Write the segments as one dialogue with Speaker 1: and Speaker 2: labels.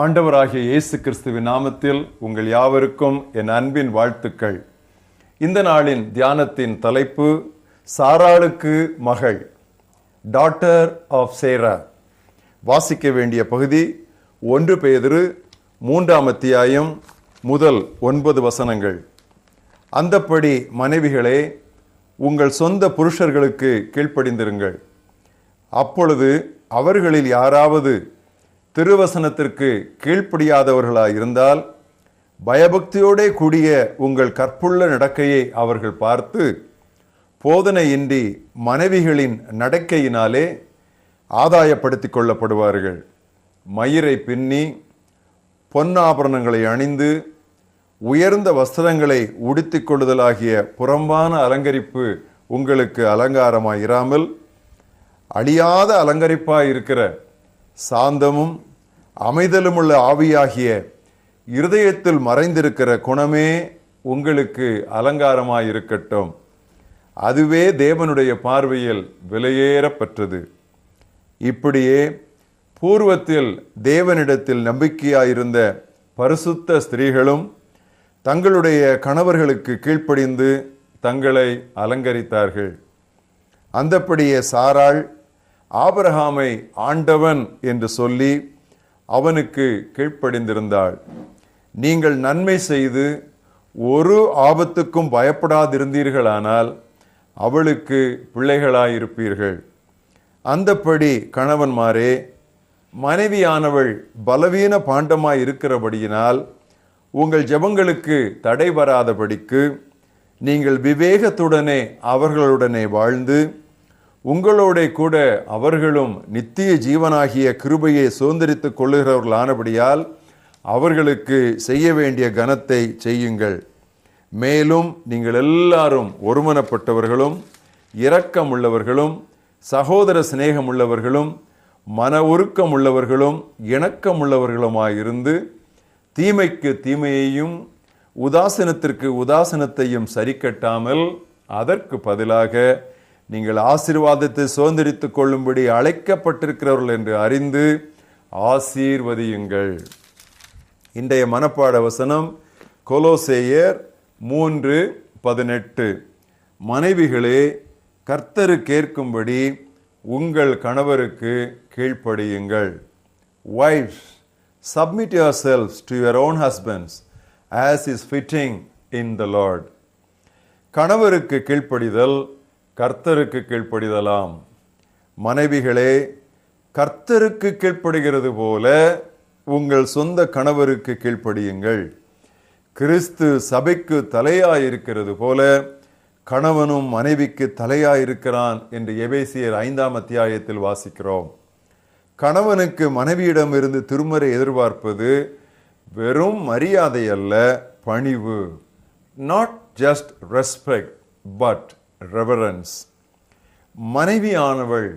Speaker 1: ஆண்டவராகிய இயேசு கிறிஸ்துவின் நாமத்தில் உங்கள் யாவருக்கும் என் அன்பின் வாழ்த்துக்கள். இந்த நாளின் தியானத்தின் தலைப்பு சாராளுக்கு மகள் டாட்டர் ஆஃப் சேரா வாசிக்க வேண்டிய பகுதி ஒன்று பேதிரு மூன்றாம் அத்தியாயம் முதல் ஒன்பது வசனங்கள். அந்தப்படி மனைவிகளே உங்கள் சொந்த புருஷர்களுக்கு கீழ்ப்படிந்திருங்கள். அப்பொழுது அவர்களில் யாராவது திருவசனத்திற்கு கீழ்ப்படியாதவர்களாக இருந்தால் பயபக்தியோடே கூடிய உங்கள் கற்புள்ள நடக்கையை அவர்கள் பார்த்து போதனையின்றி மனைவிகளின் நடக்கையினாலே ஆதாயப்படுத்தி கொள்ளப்படுவார்கள். மயிரை பின்னி பொன்னாபரணங்களை அணிந்து உயர்ந்த வஸ்திரங்களை உடுத்திக் கொள்ளுதலாகிய புறம்பான அலங்கரிப்பு உங்களுக்கு அலங்காரமாயிராமல் அழியாத அலங்கரிப்பாக இருக்கிற சாந்தமும் அமைதலுமுள்ள ஆவியாகிய இருதயத்தில் மறைந்திருக்கிற குணமே உங்களுக்கு அலங்காரமாயிருக்கட்டும். அதுவே தேவனுடைய பார்வையில் விலையேறப்பெற்றது. இப்படியே பூர்வத்தில் தேவனிடத்தில் நம்பிக்கையாயிருந்த பரிசுத்த ஸ்திரீகளும் தங்களுடைய கணவர்களுக்கு கீழ்ப்படிந்து தங்களை அலங்கரித்தார்கள். அந்தப்படியே சாராள் ஆபரகாமை ஆண்டவன் என்று சொல்லி அவனுக்கு கீழ்ப்படிந்திருந்தாள். நீங்கள் நன்மை செய்து ஒரு ஆபத்துக்கும் பயப்படாதிருந்தீர்களானால் அவளுக்கு பிள்ளைகளாயிருப்பீர்கள். அந்தப்படி கணவன்மாரே மனைவியானவள் பலவீன பாண்டமாய் இருக்கிறபடியினால் உங்கள் ஜெபங்களுக்கு தடை வராதபடிக்கு நீங்கள் விவேகத்துடனே அவர்களுடனே வாழ்ந்து உங்களோட கூட அவர்களும் நித்திய ஜீவனாகிய கிருபையை சுதந்திரித்துக் கொள்ளுகிறவர்களானபடியால் அவர்களுக்கு செய்ய வேண்டிய கனத்தை செய்யுங்கள். மேலும் நீங்கள் எல்லாரும் ஒருமனப்பட்டவர்களும் இரக்கம் உள்ளவர்களும் சகோதர சிநேகம் உள்ளவர்களும் மன உருக்கம் உள்ளவர்களும் இணக்கம் உள்ளவர்களுமாயிருந்து தீமைக்கு தீமையையும் உதாசனத்திற்கு உதாசனத்தையும் சரி கட்டாமல் அதற்கு பதிலாக நீங்கள் ஆசீர்வாதத்தை சுதந்திரித்துக் கொள்ளும்படி அழைக்கப்பட்டிருக்கிறவர்கள் என்று அறிந்து ஆசீர்வதியுங்கள். இன்றைய மனப்பாட வசனம் கொலோசேயர் மூன்று பதினெட்டு. மனைவிகளே கர்த்தரு கேட்கும்படி உங்கள் கணவருக்கு கீழ்ப்படியுங்கள். Wives submit your selves to your own husbands as is fitting in the Lord கணவருக்கு கீழ்ப்படிதல் கர்த்தருக்கு கீழ்ப்படிதலாம். மனைவிகளே கர்த்தருக்கு கீழ்ப்படுகிறது போல உங்கள் சொந்த கணவருக்கு கீழ்ப்படியுங்கள். கிறிஸ்து சபைக்கு தலையாயிருக்கிறது போல கணவனும் மனைவிக்கு தலையாயிருக்கிறான் என்று எபேசியர் ஐந்தாம் அத்தியாயத்தில் வாசிக்கிறோம். கணவனுக்கு மனைவியிடம் இருந்து திருமறை எதிர்பார்ப்பது வெறும் மரியாதை அல்ல பணிவு. Not just respect but reverence மனைவியானவள்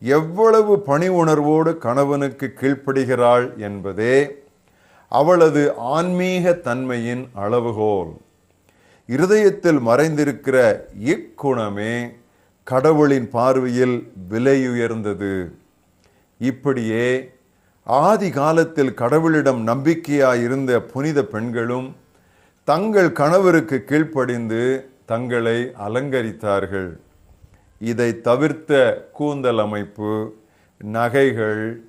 Speaker 1: எவ்வளவு பணி உணர்வோடு கணவனுக்கு கீழ்ப்படுகிறாள் என்பதே அவளது ஆன்மீக தன்மையின் அளவுகோல். இருதயத்தில் மறைந்திருக்கிற இக்குணமே கடவுளின் பார்வையில் விலையுயர்ந்தது. இப்படியே ஆதி காலத்தில் கடவுளிடம் நம்பிக்கையாயிருந்த புனித பெண்களும் தங்கள் கணவருக்கு கீழ்ப்படிந்து தங்களை அலங்கரித்தார்கள். இதை தவிர்த்த கூந்தல் அமைப்பு நகைகள்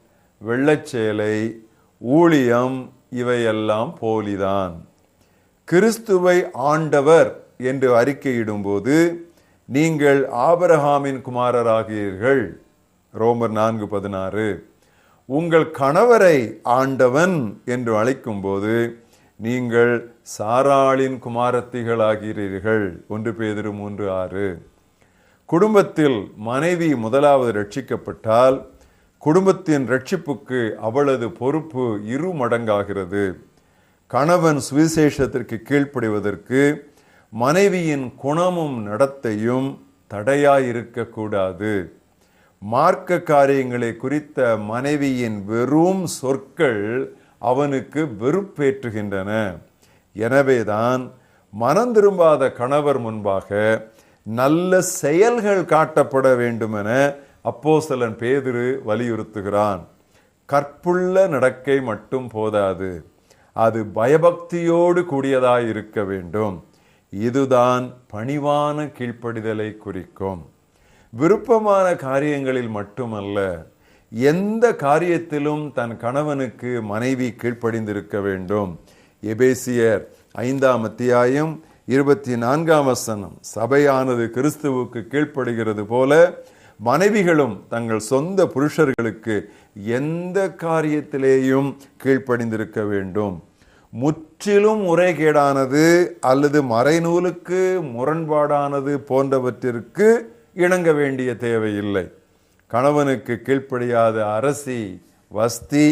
Speaker 1: வெள்ளச்சேலை ஊழியம் இவையெல்லாம் போலிதான். கிறிஸ்துவை ஆண்டவர் என்று அறிக்கையிடும்போது நீங்கள் ஆபரகாமின் குமாரராகிறீர்கள். ரோமர் நான்கு பதினாறு. உங்கள் கணவரை ஆண்டவன் என்று அழைக்கும்போது நீங்கள் சாராளின் குமாரத்திகளாகிறீர்கள். ஒன்று பேதிரு மூன்று ஆறு. குடும்பத்தில் மனைவி முதலாவது ரட்சிக்கப்பட்டால் குடும்பத்தின் ரட்சிப்புக்கு அவளது பொறுப்பு இரு மடங்காகிறது. கணவன் சுவிசேஷத்திற்கு கீழ்ப்படுவதற்கு மனைவியின் குணமும் நடத்தையும் தடையாயிருக்கக்கூடாது மார்க்க காரியங்களை குறித்த மனைவியின் வெறும் சொற்கள் அவனுக்கு வெறுப்பேற்றுகின்றன. எனவேதான் மனம் திரும்பாத கணவர் முன்பாக நல்ல செயல்கள் காட்டப்பட வேண்டுமென அப்போ சிலன் பேதிரு வலியுறுத்துகிறான். கற்புள்ள நடக்கை மட்டும் போதாது. அது பயபக்தியோடு கூடியதாய் இருக்க வேண்டும். இதுதான் பணிவான கீழ்ப்படிதலை குறிக்கும். விருப்பமான காரியங்களில் மட்டுமல்ல எந்த காரியத்திலும் தன் கணவனுக்கு மனைவி கீழ்ப்படிந்திருக்க வேண்டும். எபேசியர் ஐந்தாம் அத்தியாயம் இருபத்தி நான்காம் வசனம். சபையானது கிறிஸ்துவுக்கு கீழ்ப்படுகிறது போல மனைவிகளும் தங்கள் சொந்த புருஷர்களுக்கு எந்த காரியத்திலேயும் கீழ்ப்படிந்திருக்க வேண்டும். முற்றிலும் முறைகேடானது அல்லது மறைநூலுக்கு முரண்பாடானது போன்றவற்றிற்கு இணங்க வேண்டிய தேவையில்லை. கணவனுக்கு கீழ்ப்படியாத அரசி வஸ்தி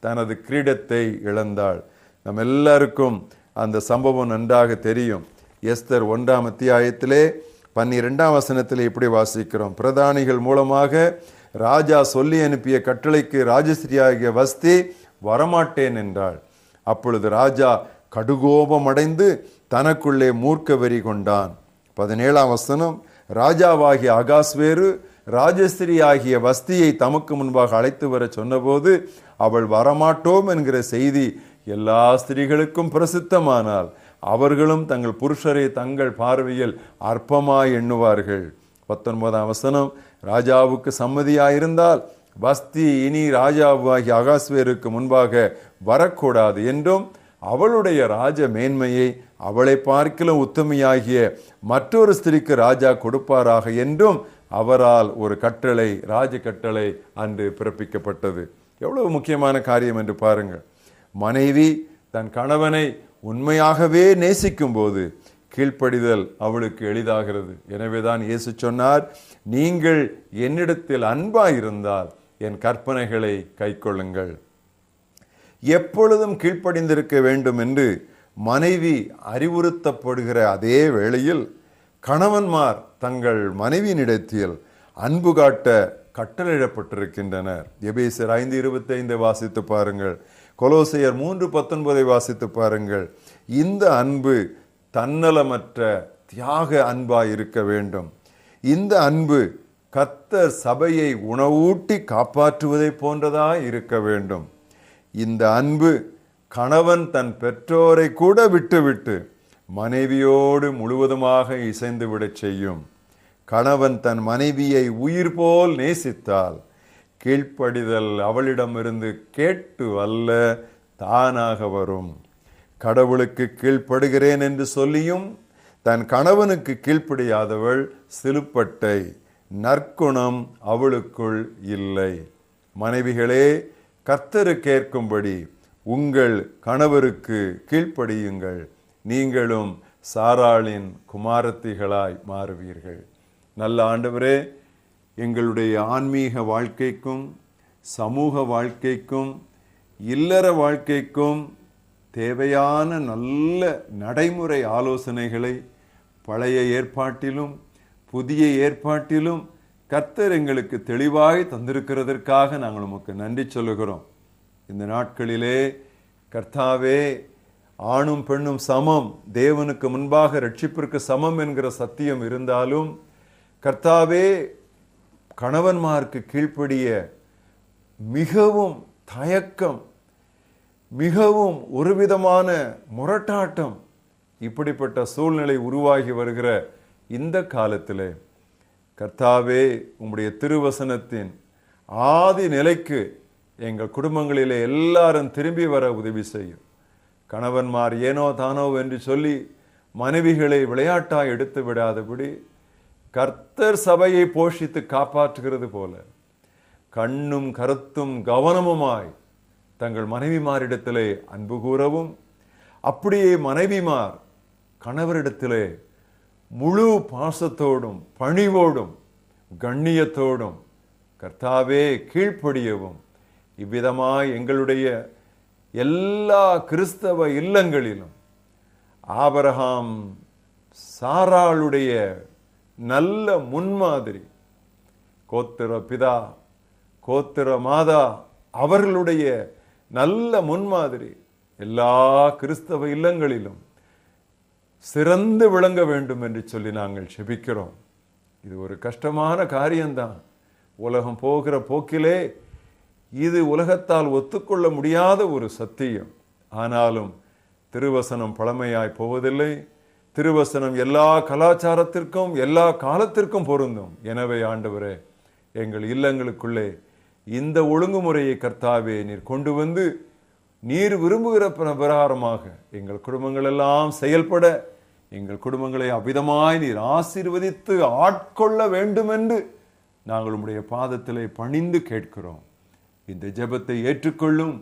Speaker 1: தனது கிரீடத்தை இழந்தாள். நம் எல்லாருக்கும் அந்த சம்பவம் நன்றாக தெரியும். எஸ்தர் ஒன்றாம் அத்தியாயத்திலே பன்னிரெண்டாம் வசனத்தில் இப்படி வாசிக்கிறோம். பிரதானிகள் மூலமாக ராஜா சொல்லி அனுப்பிய கட்டளைக்கு ராஜஸ்ரீயாகிய வஸ்தி வரமாட்டேன் என்றாள். அப்பொழுது ராஜா கடுகோபமடைந்து தனக்குள்ளே மூர்க்க வெறி கொண்டான். பதினேழாம் வசனம் ராஜாவாகிய அகாஸ்வேரு ராஜஸ்திரி ஆகிய வஸ்தியை தமக்கு முன்பாக அழைத்து வர சொன்னபோது அவள் வரமாட்டோம் என்கிற செய்தி எல்லா ஸ்திரீகளுக்கும் பிரசித்தமானால் அவர்களும் தங்கள் புருஷரை தங்கள் பார்வையில் அற்பமாய் எண்ணுவார்கள். பத்தொன்பதாம் வசனம் ராஜாவுக்கு சம்மதியாயிருந்தால் வஸ்தி இனி ராஜாவாகி அகாஸ்வேருக்கு முன்பாக வரக்கூடாது என்றும் அவளுடைய ராஜ மேன்மையை அவளை பார்க்கிலும் உத்தமையாகிய மற்றொரு ஸ்திரிக்கு ராஜா கொடுப்பாராக என்றும் அவரால் ஒரு கட்டளை ராஜ கட்டளை அன்று பிறப்பிக்கப்பட்டது. எவ்வளவு முக்கியமான காரியம் என்று பாருங்கள். மனைவி தன் கணவனை உண்மையாகவே நேசிக்கும் போது கீழ்ப்படிதல் அவளுக்கு எளிதாகிறது. எனவேதான் இயேசு சொன்னார் நீங்கள் என்னிடத்தில் அன்பாயிருந்தால் என் கற்பனைகளை கைக்கொள்ளுங்கள். எப்பொழுதும் கீழ்ப்படிந்திருக்க வேண்டும் என்று மனைவி அறிவுறுத்தப்படுகிற அதே வேளையில் கணவன்மார் தங்கள் மனைவியினிடத்தில் அன்பு காட்ட கட்டளையிடப்பட்டிருக்கின்றனர். எபேசர் ஐந்து இருபத்தைந்தை வாசித்து பாருங்கள். கொலோசையர் மூன்று பத்தொன்பதை வாசித்து பாருங்கள். இந்த அன்பு தன்னலமற்ற தியாக அன்பாய் இருக்க வேண்டும். இந்த அன்பு கத்தர் சபையை உணவூட்டி காப்பாற்றுவதை போன்றதாய் இருக்க வேண்டும். இந்த அன்பு கணவன் தன் பெற்றோரை கூட விட்டுவிட்டு மனைவியோடு முழுவதுமாக இசைந்து விடச் செய்யும். கணவன் தன் மனைவியை உயிர் போல் நேசித்தால் கீழ்ப்படிதல் அவளிடமிருந்து கேட்டு அல்ல தானாக வரும். கடவுளுக்கு கீழ்ப்படுகிறேன் என்று சொல்லியும் தன் கணவனுக்கு கீழ்ப்படியாதவள் சிலுப்பட்டை நற்குணம் அவளுக்குள் இல்லை. மனைவிகளே கர்த்தரு கேட்கும்படி உங்கள் கணவருக்கு கீழ்ப்படியுங்கள். நீங்களும் சாராளின் குமாரத்திகளாய் மாறுவீர்கள். நல்ல ஆண்டவரே எங்களுடைய ஆன்மீக வாழ்க்கைக்கும் சமூக வாழ்க்கைக்கும் இல்லற வாழ்க்கைக்கும் தேவையான நல்ல நடைமுறை ஆலோசனைகளை பழைய ஏற்பாட்டிலும் புதிய ஏற்பாட்டிலும் கர்த்தர் எங்களுக்கு தெளிவாய் தந்திருக்கிறதற்காக நாங்கள் உமக்கு நன்றி சொல்லுகிறோம். இந்த நாட்களிலே கர்த்தாவே ஆணும் பெண்ணும் சமம். தேவனுக்கு முன்பாக ரட்சிப்பிற்கு சமம் என்கிற சத்தியம் இருந்தாலும் கர்த்தாவே கணவன்மார்க்கு கீழ்ப்படிய மிகவும் தயக்கம் மிகவும் ஒரு விதமான முரட்டாட்டம் இப்படிப்பட்ட சூழ்நிலை உருவாகி வருகிற இந்த காலத்தில் கர்த்தாவே உம்முடைய திருவசனத்தின் ஆதி நிலைக்கு எங்கள் குடும்பங்களிலே எல்லாரும் திரும்பி வர உதவி செய்யும். கணவன்மார் ஏனோ தானோ என்று சொல்லி மனைவிகளை விளையாட்டாக எடுத்து விடாதபடி கர்த்தர் சபையை போஷித்து காப்பாற்றுகிறது போல கண்ணும் கருத்தும் கவனமுமாய் தங்கள் மனைவிமாரிடத்திலே அன்பு கூறவும் அப்படியே மனைவிமார் கணவரிடத்திலே முழு பாசத்தோடும் பணிவோடும் கண்ணியத்தோடும் கர்த்தாவே கீழ்ப்படியவும். இவ்விதமாய் எங்களுடைய எல்லா கிறிஸ்தவ இல்லங்களிலும் ஆபரகாம் சாராளுடைய நல்ல முன்மாதிரி கோத்திர பிதா கோத்திர மாதா அவர்களுடைய நல்ல முன்மாதிரி எல்லா கிறிஸ்தவ இல்லங்களிலும் சிறந்து விளங்க வேண்டும் என்று சொல்லி நாங்கள் செபிக்கிறோம். இது ஒரு கஷ்டமான காரியம்தான். உலகம் போகிற போக்கிலே இது உலகத்தால் ஒத்துக்கொள்ள முடியாத ஒரு சத்தியம். ஆனாலும் திருவசனம் பழமையாய் போவதில்லை. திருவசனம் எல்லா கலாச்சாரத்திற்கும் எல்லா காலத்திற்கும் பொருந்தும். எனவே ஆண்டவரே எங்கள் இல்லங்களுக்குள்ளே இந்த ஒழுங்குமுறையை கர்த்தாவே நீர் கொண்டு வந்து நீர் விரும்புகிற பிரகாரமாக எங்கள் குடும்பங்கள் எல்லாம் செயல்பட எங்கள் குடும்பங்களை அவிதமாய் நீர் ஆசீர்வதித்து ஆட்கொள்ள வேண்டும் என்று நாங்கள் உம்முடைய பாதத்திலே பணிந்து கேட்கிறோம். இந்த ஜெபத்தை ஏற்றுக்கொள்ளும்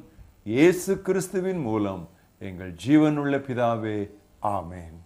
Speaker 1: இயேசு கிறிஸ்துவின் மூலம் எங்கள் ஜீவனுள்ள பிதாவே ஆமேன்.